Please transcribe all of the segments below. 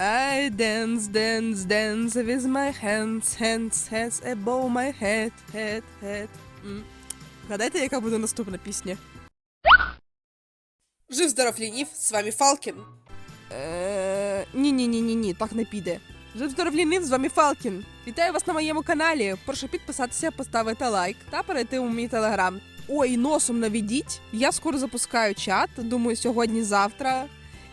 I dance, dance, dance with my hands, hands, hands above my head, head, head. М. Гадайте, яка буде наступна пісня? Жив здоров ленив, з вами Фалкін. Е, ні, ні, ні, ні, ні, так не піде. Жив здоров лінив, з вами Фалкін. Вітаю вас на моєму каналі. Прошу підписатися, поставити лайк та перейти у мій телеграм. Ой, носом наведіть. Я скоро запускаю чат, думаю, сьогодні-завтра.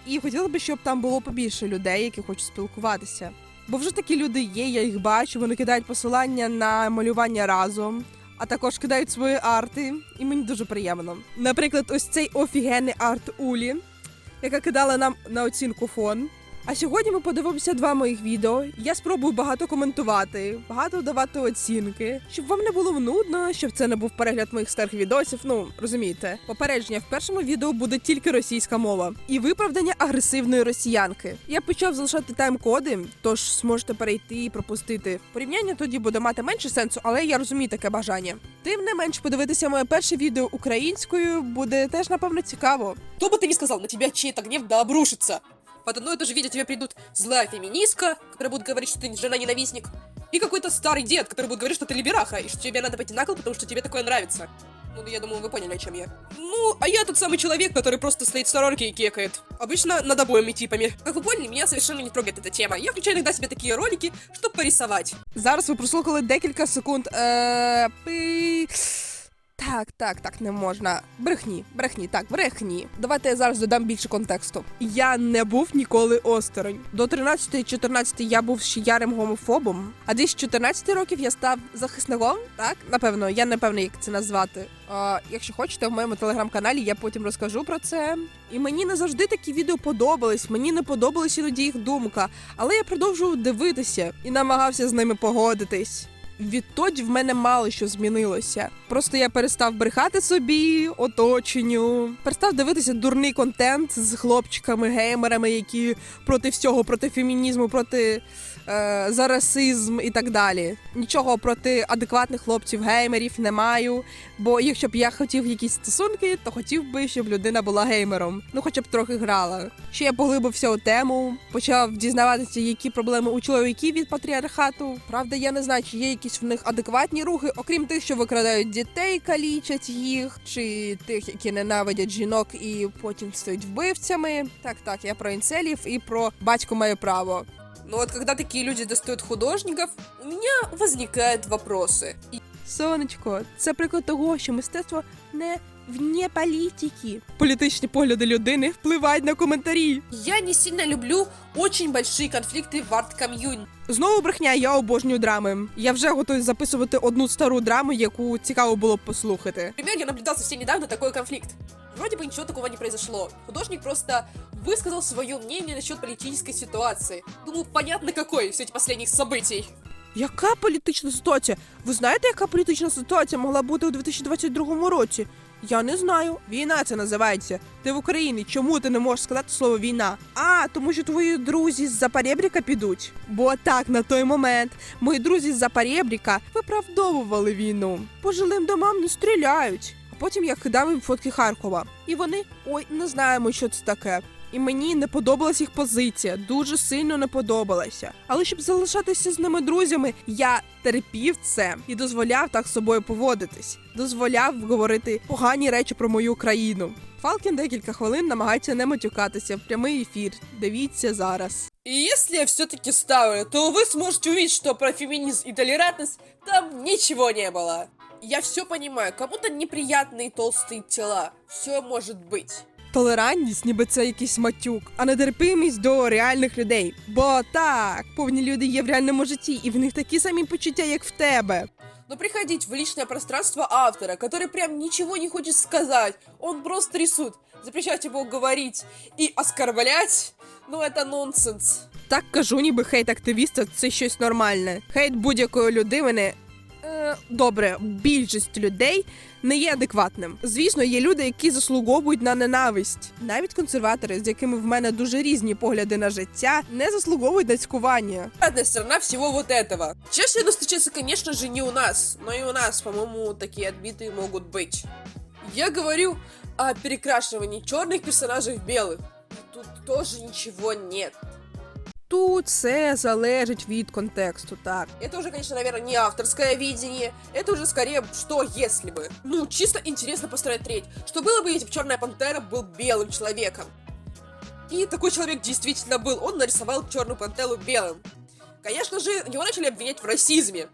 І хотіла би, щоб там було побільше людей, які хочуть спілкуватися. Бо вже такі люди є, я їх бачу, вони кидають посилання на малювання разом, а також кидають свої арти, і мені дуже приємно. Наприклад, ось цей офігенний арт Улі, яка кидала нам на оцінку фон. А сьогодні ми подивимося два моїх відео. Я спробую багато коментувати, багато давати оцінки, щоб вам не було нудно, щоб це не був перегляд моїх старих відосів. Ну розумієте, попередження в першому відео буде тільки російська мова і виправдання агресивної росіянки. Я почав залишати тайм-коди, тож зможете перейти і пропустити. Порівняння тоді буде мати менше сенсу, але я розумію таке бажання. Тим не менш, подивитися моє перше відео українською буде теж напевно цікаво. Кто бы ты ни сказал, на тебя чей-то гнев да обрушится. Под одно и то же видео тебе придут злая феминистка, которая будет говорить, что ты жена-ненавистник, и какой-то старый дед, который будет говорить, что ты либераха, и что тебе надо пойти на кол, потому что тебе такое нравится. Ну, я думаю, вы поняли, о чем я. Ну, а я тот самый человек, который просто стоит в сторонке и кекает. Обычно над обоими типами. Как вы поняли, меня совершенно не трогает эта тема. Я включаю иногда себе такие ролики, чтобы порисовать. Зараз ви прослухали декілька секунд. Е. Так, так, так, не можна. Брехні, брехні, так, брехні. Давайте я зараз додам більше контексту. Я не був ніколи осторонь. До 13-14 я був ще ярим гомофобом, а десь з 14 років я став захисником. Так, напевно, я не певна, як це назвати. А, якщо хочете, в моєму телеграм-каналі я потім розкажу про це. І мені не завжди такі відео подобались. Мені не подобалась іноді їх думка, але я продовжував дивитися і намагався з ними погодитись. Відтоді в мене мало що змінилося. Просто я перестав брехати собі, оточенню, перестав дивитися дурний контент з хлопчиками-геймерами, які проти всього, проти фемінізму, проти за расизм і так далі. Нічого проти адекватних хлопців-геймерів не маю. Бо якщо б я хотів якісь стосунки, то хотів би, щоб людина була геймером. Ну, хоча б трохи грала. Ще я поглибився у тему, почав дізнаватися, які проблеми у чоловіків від патріархату. Правда, я не знаю, чи є якісь в них адекватні рухи, окрім тих, що викрадають дітей, калічать їх, чи тих, які ненавидять жінок і потім стають вбивцями. Так, так, я про інцелів і про батько має право. Но вот когда такие люди достают художников, у меня возникают вопросы. И Сонечко, це приклад того, що мистецтво не вне політики. Політичні погляди людини впливають на коментарі. я не сильно люблю очень большие конфликты в арт-комьюнити. Знову брехня, я обожнюю драми. Я вже готую записувати одну стару драму, яку цікаво було б послухати. Например, я наблюдал совсем недавно такой конфликт. Вроде бы ничего такого не произошло. Художник просто высказал свое мнение насчет политической ситуации. Думаю, понятно какой в свете последних событий. Яка політична ситуація? Ви знаєте, яка політична ситуація могла бути у 2022 році? Я не знаю. Війна це називається. Ти в Україні. Чому ти не можеш сказати слово війна? А, тому що твої друзі з Запорєбріка підуть. Бо так, на той момент мої друзі з Запорєбріка виправдовували війну. По жилим домам не стріляють. Потім я кидав їм фотки Харкова. І вони ой, не знаємо, що це таке. І мені не подобалась їх позиція, дуже сильно не подобалася. Але щоб залишатися з ними друзями, я терпів це і дозволяв так собою поводитись, дозволяв говорити погані речі про мою країну. Фалкін декілька хвилин намагається не матюкатися в прямий ефір. Дивіться зараз. И если я все-таки ставлю, то вы сможете увидеть, что про феминизм и толерантность там ничего не было. Я все понимаю, кому-то неприятные толстые тела. Все может быть. Толерантність, ніби це якийсь матюк, а нетерпимість до реальних людей. Бо так, повні люди є в реальному житті, і в них такі самі почуття, як в тебе. Но приходить в личное пространство автора, который прям ничего не хочет сказать, он просто рисует, запрещать ему говорить и оскорблять, ну это нонсенс. Так кажу, ніби хейт активіста це щось нормальне. Хейт будь-якої людини. Е, добре, більшість людей не є адекватним. Звісно, є люди, які заслуговують на ненависть. Навіть консерватори, з якими в мене дуже різні погляди на життя, не заслуговують на цькування. Одна сторона всего вот этого. Чаще это встречается, конечно же, не у нас, но и у нас, по-моему, такие отбитые могут быть. Я говорю о перекрашивании черных персонажей в белых. Тут тоже ничего нет. Тут все залежить від контексту, так. Это уже, конечно, наверное, не авторское видение. Это уже скорее, что если бы. Ну, чисто интересно посмотреть, что было бы, если бы Черная Пантера был белым человеком. И такой человек действительно был. Он нарисовал Черную Пантеру белым. Конечно же, его начали обвинять в расизме.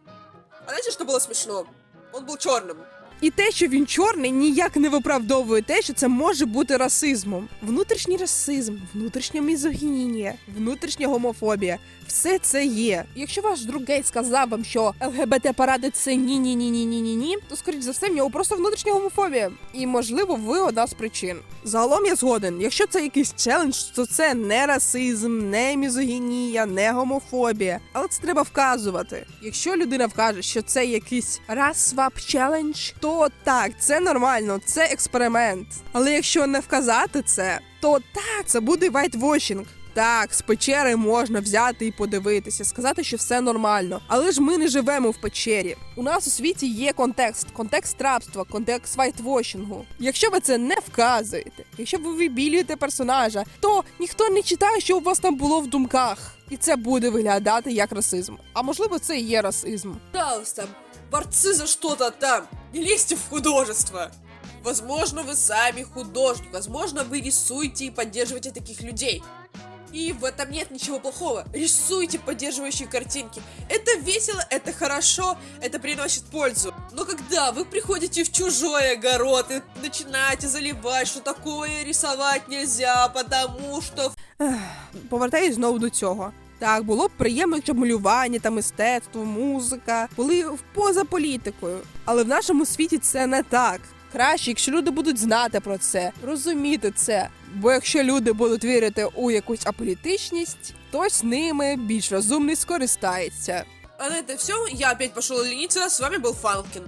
А знаете, что было смешно? Он был черным. І те, що він чорний, ніяк не виправдовує те, що це може бути расизмом. Внутрішній расизм, внутрішня мізогінія, внутрішня гомофобія все це є. Якщо ваш друг гей сказав вам, що ЛГБТ паради це ні ні ні ні ні ні ні, то скоріш за все в нього просто внутрішня гомофобія. І можливо, ви одна з причин. Загалом я згоден. Якщо це якийсь челендж, то це не расизм, не мізогінія, не гомофобія. Але це треба вказувати. Якщо людина вкаже, що це якийсь расвап челендж, то так, це нормально, це експеримент. Але якщо не вказати це, то так, це буде вайтвошінг. Так, з печери можна взяти і подивитися, сказати, що все нормально. Але ж ми не живемо в печері. У нас у світі є контекст, контекст рабства, контекст вайтвошінгу. Якщо ви це не вказуєте, якщо ви вибілюєте персонажа, то ніхто не читає, що у вас там було в думках. І це буде виглядати як расизм. А можливо, це і є расизм. Пожалуйста, борцы за что-то там, не лезьте в художество. Возможно, вы сами художник, возможно, вы рисуете и поддерживаете таких людей. И в этом нет ничего плохого. Рисуйте поддерживающие картинки. Это весело, это хорошо, это приносит пользу. Но когда вы приходите в чужой огород и начинаете заливать, что такое рисовать нельзя, потому что Повертаюсь знову до цього. Так, було б приємно, якщо малювання та мистецтво, музика були поза політикою. Але в нашому світі це не так. Краще, якщо люди будуть знати про це, розуміти це. Бо якщо люди будуть вірити у якусь аполітичність, то з ними більш розумний скористається. А на это все, я опять пошел лениться, с вами был Фанкин.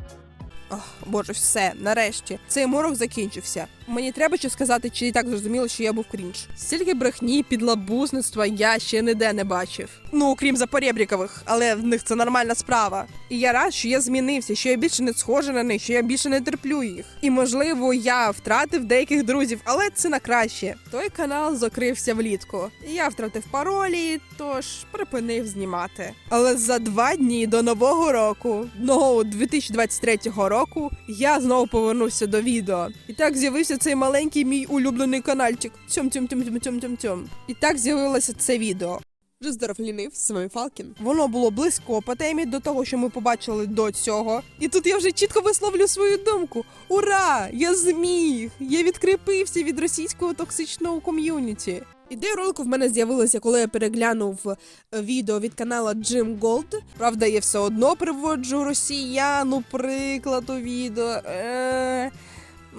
Ох, боже, все, нарешті. Цей морок закінчився. Мені треба ще сказати, чи і так зрозуміло, що я був крінж. Стільки брехні, підлабузництва я ще ніде не бачив. Ну, окрім запорєбрікових, але в них це нормальна справа. І я рад, що я змінився, що я більше не схожа на них, що я більше не терплю їх. І можливо, я втратив деяких друзів, але це на краще. Той канал закрився влітку. Я втратив паролі, тож припинив знімати. Але за два дні до нового року, нового 2023 року, я знову повернувся до відео. І так з'явився цей маленький мій улюблений канальчик. Тьом тьом тьом тьом тьом тьом тьом. І так з'явилося це відео. Вже здоров лінив, з вами Фалкін. Воно було близько по темі до того, що ми побачили до цього. І тут я вже чітко висловлю свою думку. Ура! Я зміг! Я відкріпився від російського токсичного ком'юніті. Ідея ролику в мене з'явилася, коли я переглянув е, відео від канала Jim Gold. Правда, я все одно приводжу росіяну приклад у відео. Е-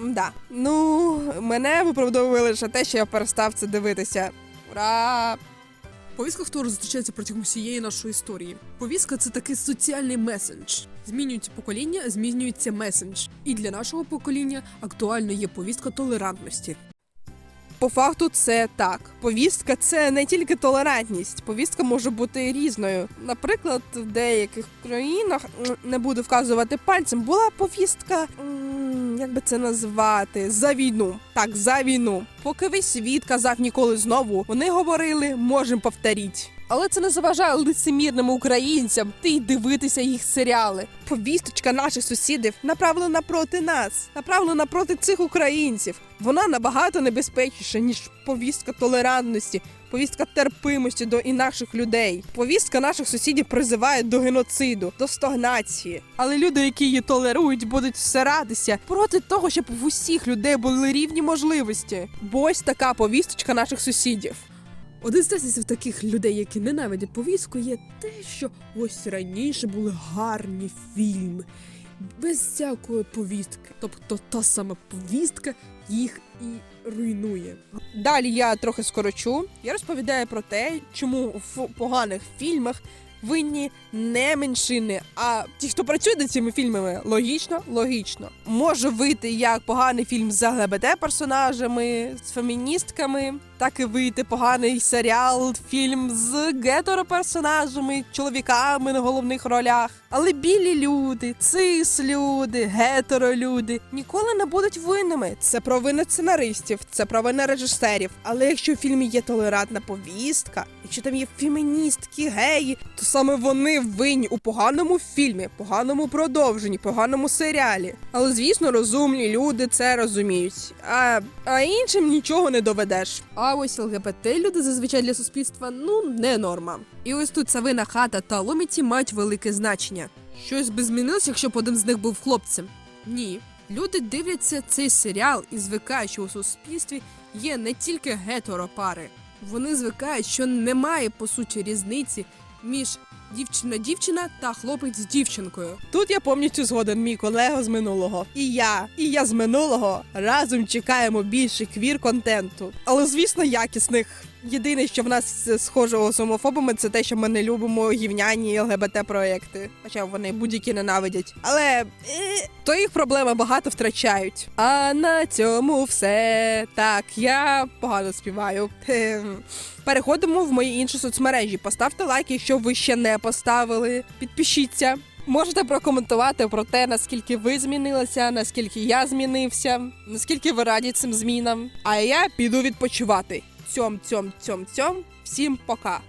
да. Ну, мене виправдовує лише те, що я перестав це дивитися. Ура! Повістка Хтору зустрічається протягом всієї нашої історії. Повістка це такий соціальний месендж. Змінюється покоління, змінюється месендж. І для нашого покоління актуально є повістка толерантності. По факту це так. Повістка це не тільки толерантність. Повістка може бути різною. Наприклад, в деяких країнах не буду вказувати пальцем, була повістка. Як би це назвати? За війну. Так, за війну. Поки весь світ казав ніколи знову, вони говорили, можемо повторіть. Але це не заважає лицемірним українцям ти й дивитися їх серіали. Повісточка наших сусідів направлена проти нас, направлена проти цих українців. Вона набагато небезпечніша, ніж повістка толерантності, повістка терпимості до інакших людей. Повістка наших сусідів призиває до геноциду, до стагнації. Але люди, які її толерують, будуть всиратися проти того, щоб в усіх людей були рівні можливості. Бо ось така повісточка наших сусідів. Один з тезисів таких людей, які ненавидять повістку, є те, що ось раніше були гарні фільми, без всякої повістки. Тобто та сама повістка їх і руйнує. Далі я трохи скорочу. Я розповідаю про те, чому в поганих фільмах винні не меншини, а ті, хто працює над цими фільмами, логічно, логічно. Може вийти як поганий фільм з ЛГБТ персонажами, з феміністками. Так і вийти поганий серіал, фільм з гетероперсонажами, чоловіками на головних ролях. Але білі люди, цис люди, гетеролюди ніколи не будуть винними. Це провина сценаристів, це провина режисерів. Але якщо в фільмі є толерантна повістка, якщо там є феміністки, геї, то саме вони винні у поганому фільмі, поганому продовженні, поганому серіалі. Але звісно, розумні люди це розуміють. А, а іншим нічого не доведеш. А ось ЛГБТ люди зазвичай для суспільства ну не норма. І ось тут Савина хата та ломіті мають велике значення. Щось би змінилось, якщо б один з них був хлопцем? Ні. Люди дивляться цей серіал і звикають, що у суспільстві є не тільки гетеропари. Вони звикають, що немає по суті різниці між дівчина-дівчина та хлопець з дівчинкою. Тут я повністю згоден мій колега з минулого. І я, і я з минулого разом чекаємо більше квір-контенту. Але звісно, якісних. Єдине, що в нас схожого з гомофобами, це те, що ми не любимо гівняні ЛГБТ-проекти. Хоча вони будь-які ненавидять. Але е, то їх проблеми багато втрачають. А на цьому все. Так, я погано співаю. Переходимо в мої інші соцмережі. Поставте лайк, якщо ви ще не поставили. Підпишіться. Можете прокоментувати про те, наскільки ви змінилися, наскільки я змінився, наскільки ви раді цим змінам. А я піду відпочивати. Цьом, цьом, цьом, цьом. Всім пока.